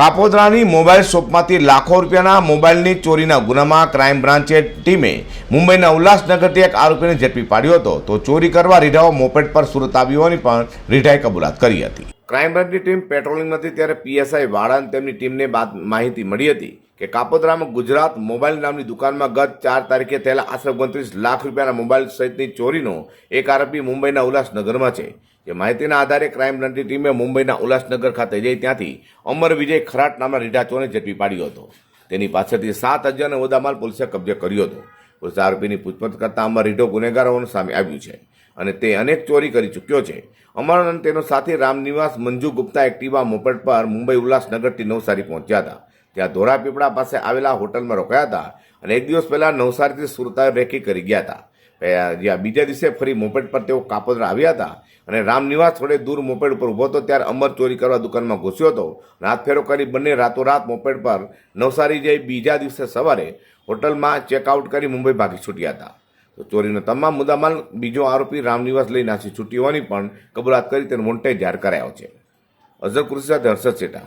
કાપોદ્રાની mobile શોપમાંથી લાખો રૂપિયાના મોબાઈલની ચોરીના ગુનામાં ક્રાઇમ બ્રાન્ચે ટીમે મુંબઈના ઉલ્લાસનગરથી એક આરોપીને ઝડપી પાડ્યો હતો. તો ચોરી કરવા રીઢાઓ મોપેટ પર સુરત આવ્યો હોવાની પણ રીઢાએ કબૂલાત કરી હતી. ક્રાઇમ બ્રાન્ચની ટીમ પેટ્રોલિંગ હતી ત્યારે પીએસઆઈ વાળા અને તેમની ટીમને બાદ માહિતી મળી હતી. કે કાપોદ્રામાં ગુજરાત મોબાઈલ નામની દુકાનમાં ગત ચાર તારીખે થયેલા આશરે ઓગણત્રીસ લાખ રૂપિયાના મોબાઈલ સહિતની ચોરીનો એક આરોપી મુંબઈના ઉલ્લાસનગરમાં છે. જે માહિતીના આધારે ક્રાઇમ બ્રાન્ચની ટીમે મુંબઈના ઉલ્લાસનગર ખાતે જઈ ત્યાંથી અમર વિજય ખરાટ નામના રીઢા ચોરને ઝડપી પાડ્યો હતો. તેની પાસેથી સાત હજાર મુદ્દામાલ પોલીસે કબજે કર્યો હતો. પોલીસ આરોપીની પૂછપરછ કરતા અમર રીઢો ગુનેગાર સામે આવ્યું છે અને તે અનેક ચોરી કરી ચૂક્યો છે. અમર અને તેનો સાથી રામનિવાસ મંજુ ગુપ્તા એક્ટિવા મોપેડ પર મુંબઈ ઉલ્લાસનગરથી નવસારી પહોંચ્યા હતા. ત્યાં ધોરાપીપળા પાસે આવેલા હોટલમાં રોકાયા હતા અને એક દિવસ પહેલા નવસારીથી સુરતા રેકી કરી ગયા હતા. જ્યાં બીજા દિવસે ફરી મોપેડ પર તેઓ કાપોદરા આવ્યા હતા અને રામનિવાસ થોડે દૂર મોપેડ ઉપર ઊભો હતો ત્યારે અમર ચોરી કરવા દુકાનમાં ઘૂસ્યો હતો. રાત ફેરો કરી બંને રાતોરાત મોપેડ પર નવસારી જઈ બીજા દિવસે સવારે હોટલમાં ચેકઆઉટ કરી મુંબઈ ભાગી છૂટ્યા હતા. તો ચોરીનો તમામ મુદ્દામાલ, બીજો આરોપી રામનિવાસ લઈ નાસી છૂટી હોવાની પણ કબૂલાત કરી તેને વોન્ટેજ જાહેર કરાયો છે. અઝર કૃષિ સાથે હર્ષદ શેઠા